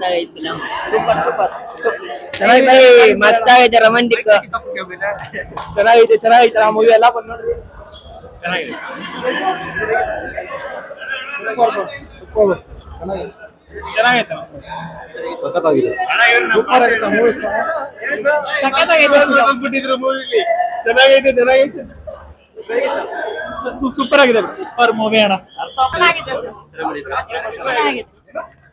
ಮಸ್ತ್ ಆಗೈತೆ film super. Super ಚೆನ್ನಾಗಿ ಮಸ್ತ್ ಆಗೈತೆ ರೊಮ್ಯಾಂಟಿಕ್. ಚೆನ್ನಾಗೈತೆ ಚೆನ್ನಾಗೈತೆ ಆ ಮೂವಿ ಎಲ್ಲ ಬಂದ್ ನೋಡ್ರಿ. ಸೂಪರ್ ಸೂಪರ್ ಚೆನ್ನಾಗಿದೆ. ಚೆನ್ನಾಗೈತೆ. ಸಖತ್ತಾಗಿದೆ. ಸೂಪರ್ ಆಗೈತೆ ಮೂವಿ ಸಖತ್ತಾಗೈತೆ ಬಿಟ್ಟಿದ್ರು ಮೂವಿಲಿ. ಚೆನ್ನಾಗೈತೆ ಚೆನ್ನಾಗೈತೆ. ಸೂಪರ್ ಆಗಿದೆ. ಸೂಪರ್ ಮೂವಿ ಅಣ್ಣ. ಚೆನ್ನಾಗಿದೆ ಸರ್. ಚೆನ್ನಾಗಿದೆ.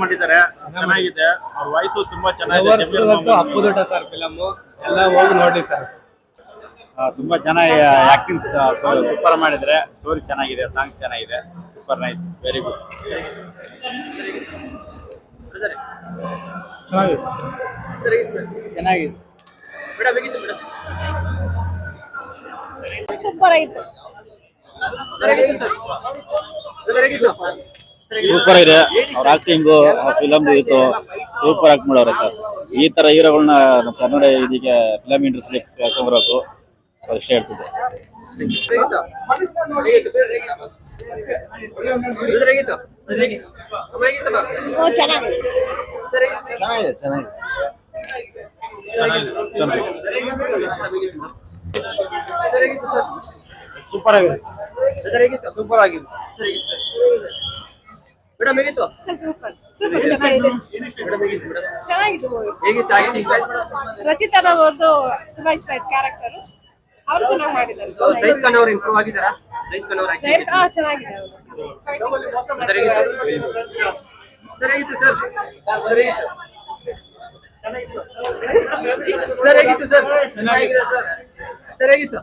ಮಾಡಿದ್ದಾರೆ. ಚೆನ್ನಾಗಿದೆ. ಅವ್ರ ವಾಯ್ಸು ತುಂಬಾ ಅಪ್ಪುದೊಡ್ಡ ಸರ್ ಫಿಲಮ್ ಎಲ್ಲ ಹೋಗಿ ನೋಡಿ ಸರ್ ತುಂಬಾ ಚೆನ್ನಾಗಿ ಆಕ್ಟಿಂಗ್ ಸೂಪರ್ ಮಾಡಿದ್ರೆ ಸ್ಟೋರಿ ಚೆನ್ನಾಗಿದೆ ಸಾಂಗ್ಸ್ ಚೆನ್ನಾಗಿದೆ. ಸೂಪರ್ ನೈಸ್ ವೆರಿ ಗುಡ್ ಚೆನ್ನಾಗಿದೆ ಸೂಪರ್ ಆಯ್ತು ಸೂಪರ್ ಇದೆ ಅವ್ರ ಆಕ್ಟಿಂಗ್ ಫಿಲಮ್ ಇತ್ತು ಸೂಪರ್ ಆಕ್ಟ್ ಮಾಡವ್ರೆ ಸರ್ ಈ ತರ ಹೀರೋಗಳನ್ನ ನಮ್ಮ ಕನ್ನಡ ಇದಕ್ಕೆ ಫಿಲಮ್ ಇಂಡಸ್ಟ್ರಿ ಕರ್ಕೊಂಡ್ಬರ್ಬೇಕು ಅಷ್ಟೇ ಹೇಳ್ತೀವಿ ಸರ್ ಹ್ಞೂ ಚೆನ್ನಾಗಿದೆ ಚೆನ್ನಾಗಿದೆ ಚೆನ್ನಾಗಿದೆ ಸೂಪರ್ ಆಗಿದೆ ಸೂಪರ್ ಆಗಿದೆ ಸರ್ ಸೂಪರ್. ಸೂಪರ್ ಚೆನ್ನಾಗಿದೆ. ಚೆನ್ನಾಗಿತ್ತು ಮೂವಿ ರಚಿತಾ ರಾವ್ ಅವ್ರದ್ದು ತುಂಬಾ ಇಷ್ಟ ಆಯ್ತು ಕ್ಯಾರೆಕ್ಟರ್ ಅವರು ಚೆನ್ನಾಗಿ ಮಾಡಿದ್ದಾರೆ. ಜೈದ್ ಖಾನ್ ಅವ್ರು ಇಂಪ್ರೂವ್ ಆಗಿದಾರಾ ಜೈದ್ ಖಾನ್ ಅವ್ರ ಚೆನ್ನಾಗಿದೆ ಅವರು. ಸರಿಯಾಗಿತ್ತು ಸರ್ ಸರಿಯಾಗಿತ್ತು ಸರ್ ಚೆನ್ನಾಗಿದೆ ಸರ್. ಸರಿಯಾಗಿತ್ತು